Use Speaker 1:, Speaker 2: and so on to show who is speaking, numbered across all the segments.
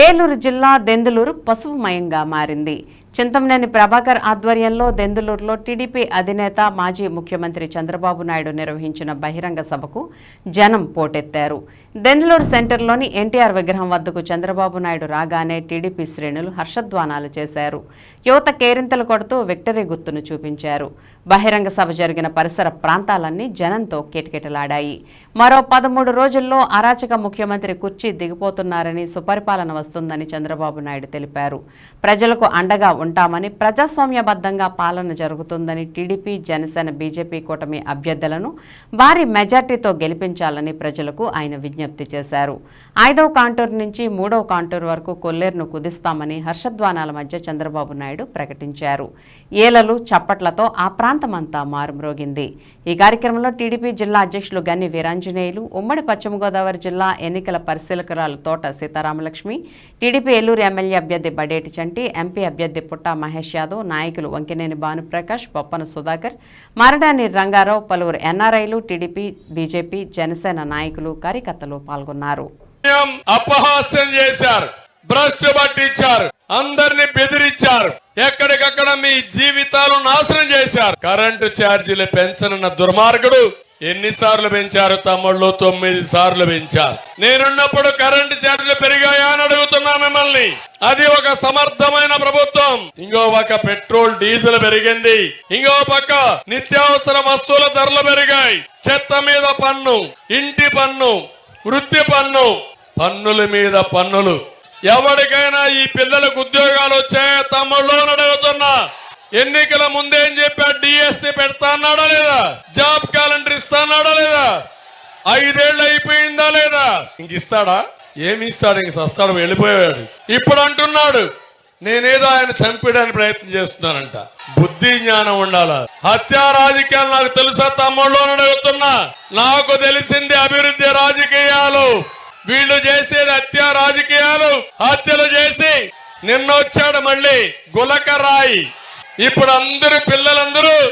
Speaker 1: ఏలూరు జిల్లా దెందులూరు పసుపుమయంగా మారింది. చింతమనేని ప్రభాకర్ ఆధ్వర్యంలో దెందులూరులో టీడీపీ అధినేత మాజీ ముఖ్యమంత్రి చంద్రబాబు నాయుడు నిర్వహించిన బహిరంగ సభకు జనం పోటెత్తారు. దెందలూరు సెంటర్లోని ఎన్టీఆర్ విగ్రహం వద్దకు చంద్రబాబు నాయుడు రాగానే టీడీపీ శ్రేణులు హర్షధ్వానాలు చేశారు. యువత కేరింతలు కొడుతూ విక్టరీ గుర్తును చూపించారు. బహిరంగ సభ జరిగిన పరిసర ప్రాంతాలన్నీ జనంతో కిటకిటలాడాయి. మరో పదమూడు రోజుల్లో అరాచక ముఖ్యమంత్రి కుర్చీ దిగిపోతున్నారని సుపరిపాలన వస్తుందని చంద్రబాబు నాయుడు తెలిపారు. ప్రజలకు అండగా ఉంటామని ప్రజాస్వామ్యబద్ధంగా పాలన జరుగుతుందని టీడీపీ జనసేన బీజేపీ కూటమి అభ్యర్థులను భారీ మెజార్టీతో గెలిపించాలని ప్రజలకు ఆయన విజ్ఞప్తి చేశారు. ఐదవ కాంటూరు నుంచి మూడవ కాంటూరు వరకు కొల్లేరును కుదిస్తామని హర్షధ్వానాల మధ్య చంద్రబాబు నాయుడు ప్రకటించారు. ఏలలు చప్పట్లతో ఆ ప్రాంతమంతా మారుమ్రోగింది. ఈ కార్యక్రమంలో టీడీపీ జిల్లా అధ్యక్షులు గన్ని వీరాంజనేయులు ఉమ్మడి పశ్చిమ గోదావరి జిల్లా ఎన్నికల పరిశీలకురాలు తోట సీతారామలక్ష్మి టీడీపీ ఏలూరు ఎమ్మెల్యే అభ్యర్థి బడేటి చంటి ఎంపీ అభ్యర్థి పుట్ట మహేష్ యాదవ్ నాయకులు వంకినేని భానుప్రకాష్ బొప్పన సుధాకర్ మారడాని రంగారావు పలువురు ఎన్ఆర్ఐలు టీడీపీ బీజేపీ జనసేన నాయకులు కార్యకర్తలు పాల్గొన్నారు.
Speaker 2: అపహాస్యం చేశారు. భ్రష్టు పట్టించారు. అందరిని బెదిరించారు. ఎక్కడికక్కడ మీ జీవితాలు నాశనం చేశారు. కరెంటు ఛార్జీలు పెంచనున్న దుర్మార్గుడు ఎన్నిసార్లు పెంచారు తమ్ముళ్ళు? తొమ్మిది సార్లు పెంచారు. నేనున్నప్పుడు కరెంటు ఛార్జీలు పెరిగాయా అని అడుగుతున్నా మిమ్మల్ని. అది ఒక సమర్థమైన ప్రభుత్వం. ఇంకో పక్క పెట్రోల్ డీజిల్ పెరిగింది. ఇంకో పక్క నిత్యావసర వస్తువుల ధరలు పెరిగాయి. చెత్త మీద పన్ను ఇంటి పన్ను వృత్తి పన్ను. పన్నుల మీద పన్నులు. ఎవరికైనా ఈ పిల్లలకు ఉద్యోగాలు వచ్చాయా? తమ్ముళ్ళు అడుగుతున్నా. ఎన్నికల ముందేం చెప్పాడు డిఎస్సి పెడతా అన్నాడా లేదా? జాబ్ క్యాలెండర్ ఇస్తా అన్నాడా లేదా? ఐదేళ్ళు అయిపోయిందా లేదా? ఇంక ఇస్తాడా? ఏమి ఇస్తాడు? ఇంక సస్తాడు? వెళ్ళిపోయాడు. ఇప్పుడు అంటున్నాడు నేనేదో ఆయన చంపేయడానికి ప్రయత్నం చేస్తున్నానంట. బుద్ధి జ్ఞానం ఉండాలా? హత్యా రాజకీయాలు నాకు తెలుసా తమ్ముళ్ళు అడుగుతున్నా. నాకు తెలిసింది అభివృద్ధి రాజకీయాలు. వీళ్ళు చేసేది హత్యా రాజకీయాలు. హత్యలు చేసి నిన్న వచ్చాడు మళ్ళీ గులకరాయి. ఇప్పుడు అందరు పిల్లలందరూ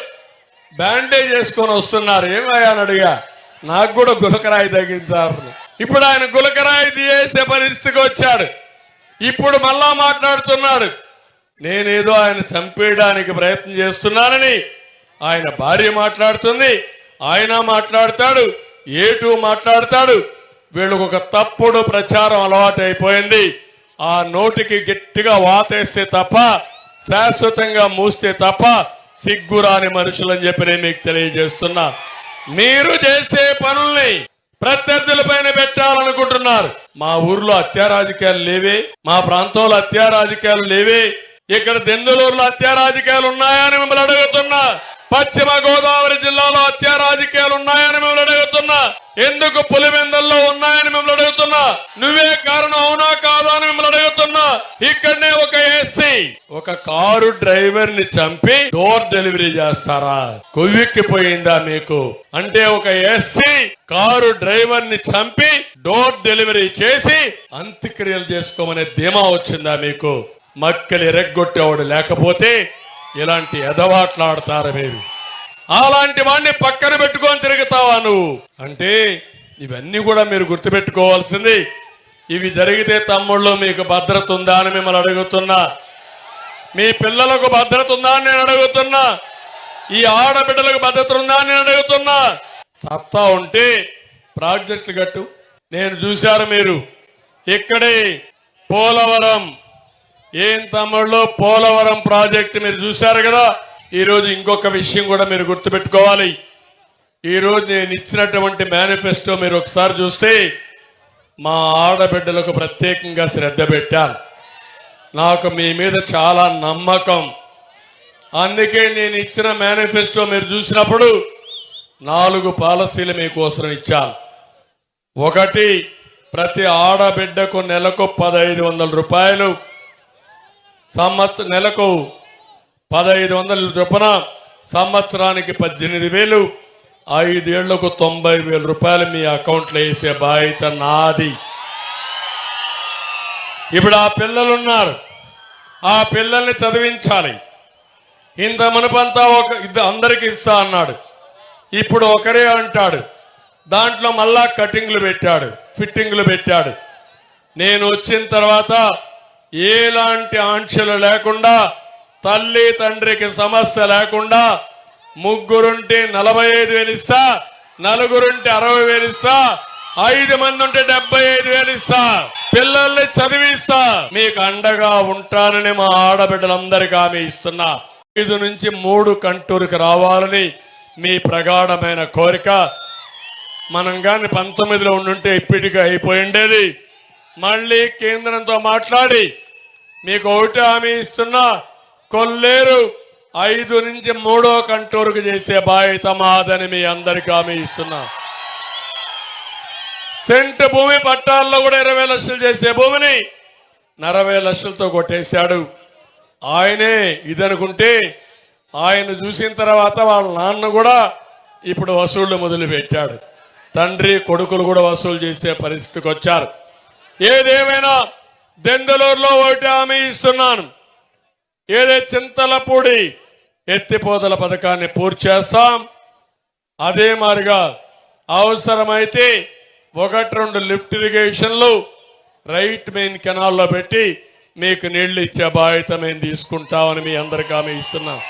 Speaker 2: బ్యాండేజ్ చేసుకొని వస్తున్నారు. ఏమయ్యా అని అడిగా. నాకు కూడా గులకరాయి తగ్గించారు. ఇప్పుడు ఆయన గులకరాయి తీసే పరిస్థితికి వచ్చాడు. ఇప్పుడు మళ్ళా మాట్లాడుతున్నాడు. నేనేదో ఆయన చంపేయడానికి ప్రయత్నం చేస్తున్నానని ఆయన భార్య మాట్లాడుతుంది. ఆయన మాట్లాడతాడు ఏటు మాట్లాడతాడు. వీళ్ళకు ఒక తప్పుడు ప్రచారం అలవాటు అయిపోయింది ఆ నోటికి గట్టిగా వాతేస్తే తప్ప శాశ్వతంగా మూస్తే తప్ప సిగ్గురాని మనుషులని చెప్పి నేను మీకు తెలియజేస్తున్నా. మీరు చేసే పనుల్ని ప్రత్యర్థుల పైన పెట్టాలనుకుంటున్నారు. మా ఊర్లో హత్యా రాజకీయాలు లేవే మా ప్రాంతంలో హత్యా రాజకీయాలు లేవే ఇక్కడ దెందులూరులో హత్యా రాజకీయాలు ఉన్నాయని మిమ్మల్ని అడుగుతున్నా. పశ్చిమ గోదావరి జిల్లాలో హత్యా రాజకీయాలు ఉన్నాయని మిమ్మల్ని అడుగుతున్నా. ఎందుకు పులివెందల్లో ఉన్నాయని మిమ్మల్ని అడుగుతున్నా. నువ్వే కారణం అవునా కాదా అని మిమ్మల్ని ఇక్కడనే ఒక ఎస్సీ ఒక కారు డ్రైవర్ని చంపి డోర్ డెలివరీ చేస్తారా? కొవ్వెక్కిపోయిందా మీకు? అంటే ఒక ఎస్సీ కారు డ్రైవర్ని చంపి డోర్ డెలివరీ చేసి అంత్యక్రియలు చేసుకోమనే ధీమా వచ్చిందా మీకు? మక్కలు ఎరగొట్టేవాడు లేకపోతే ఇలాంటి ఎదవాట్లాడతారు మీరు? అలాంటి వాడిని పక్కన పెట్టుకొని తిరుగుతావా నువ్వు? అంటే ఇవన్నీ కూడా మీరు గుర్తుపెట్టుకోవాల్సింది ఇవి జరిగితే తమ్ముళ్ళు మీకు భద్రత ఉందా అని మిమ్మల్ని అడుగుతున్నా. మీ పిల్లలకు భద్రత ఉందా అని నేను అడుగుతున్నా. ఈ ఆడబిడ్డలకు భద్రత ఉందా అని నేను అడుగుతున్నా. సత్తా ఉంటే ప్రాజెక్టులు కట్టు. నేను చూశారు మీరు. ఇక్కడే పోలవరం. ఏం తమ్ముళ్ళు? పోలవరం ప్రాజెక్ట్ మీరు చూశారు కదా? ఈరోజు ఇంకొక విషయం కూడా మీరు గుర్తుపెట్టుకోవాలి. ఈరోజు నేను ఇచ్చినటువంటి మేనిఫెస్టో మీరు ఒకసారి చూస్తే మా ఆడబిడ్డలకు ప్రత్యేకంగా శ్రద్ధ పెట్టాను నాకు మీ మీద చాలా నమ్మకం. అందుకే నేను ఇచ్చిన మేనిఫెస్టో మీరు చూసినప్పుడు నాలుగు పాలసీలు మీకోసం ఇచ్చాను. ఒకటి ప్రతి ఆడబిడ్డకు నెలకు పదహైదు వందల రూపాయలు. సంవత్సర నెలకు పదహైదు వందల చొప్పున సంవత్సరానికి పద్దెనిమిది వేలు. ఐదేళ్ళకు తొంభై వేల రూపాయలు మీ అకౌంట్లో వేసే బాధ్యత నాది. ఇప్పుడు ఆ పిల్లలు ఉన్నారు ఆ పిల్లల్ని చదివించాలి. ఇంత మనపంతా ఒక ఇద్దరు అందరికి ఇస్తా అన్నాడు. ఇప్పుడు ఒకరే అంటాడు. దాంట్లో మళ్ళా కటింగ్లు పెట్టాడు ఫిట్టింగ్లు పెట్టాడు. నేను వచ్చిన తర్వాత ఎలాంటి ఆంక్షలు లేకుండా తల్లి తండ్రికి సమస్య లేకుండా ముగ్గురుంటే నలభై ఐదు వేలు ఇస్తా నలుగురుంటే అరవై వేలు ఇస్తా ఐదు మంది ఉంటే డెబ్బై ఐదు వేలు ఇస్తా పిల్లల్ని చదివిస్తా. మీకు అండగా ఉంటానని మా ఆడబిడ్డలందరికీ ఆమె ఇస్తున్నా. ఐదు నుంచి మూడు కంటూరుకి రావాలని మీ ప్రగాఢమైన కోరిక. మనం కానీ పంతొమ్మిదిలో ఉండుంటే ఇప్పటికీ అయిపోయి ఉండేది. మళ్ళీ కేంద్రంతో మాట్లాడి మీకు ఒకటి హామీ ఇస్తున్నా. కొల్లేరు ఐదు నుంచి మూడో కంటూరుకు చేసే బాధ్యత మాదని మీ అందరికీ హామీ ఇస్తున్నా. సెంట్ భూమి పట్టాల్లో కూడా ఇరవై లక్షలు చేసే భూమిని నలభై లక్షలతో కొట్టేశాడు. ఆయనే ఇదనుకుంటే ఆయన చూసిన తర్వాత వాళ్ళ నాన్న కూడా ఇప్పుడు వసూళ్ళు మొదలుపెట్టాడు. తండ్రి కొడుకులు కూడా వసూలు చేసే పరిస్థితికి వచ్చారు. ఏదేమైనా దెందలూరులో ఒకటి హామీ ఇస్తున్నాను. ఏదే చింతలపూడి ఎత్తిపోతల పథకాన్ని పూర్తి చేస్తాం. అదే మారిగా అవసరమైతే ఒకటి రెండు లిఫ్ట్ ఇరిగేషన్లు రైట్ మెయిన్ కెనాల్లో పెట్టి మీకు నీళ్ళు ఇచ్చే బాధ్యత మేము తీసుకుంటామని మీ అందరికీ హామీ ఇస్తున్నాం.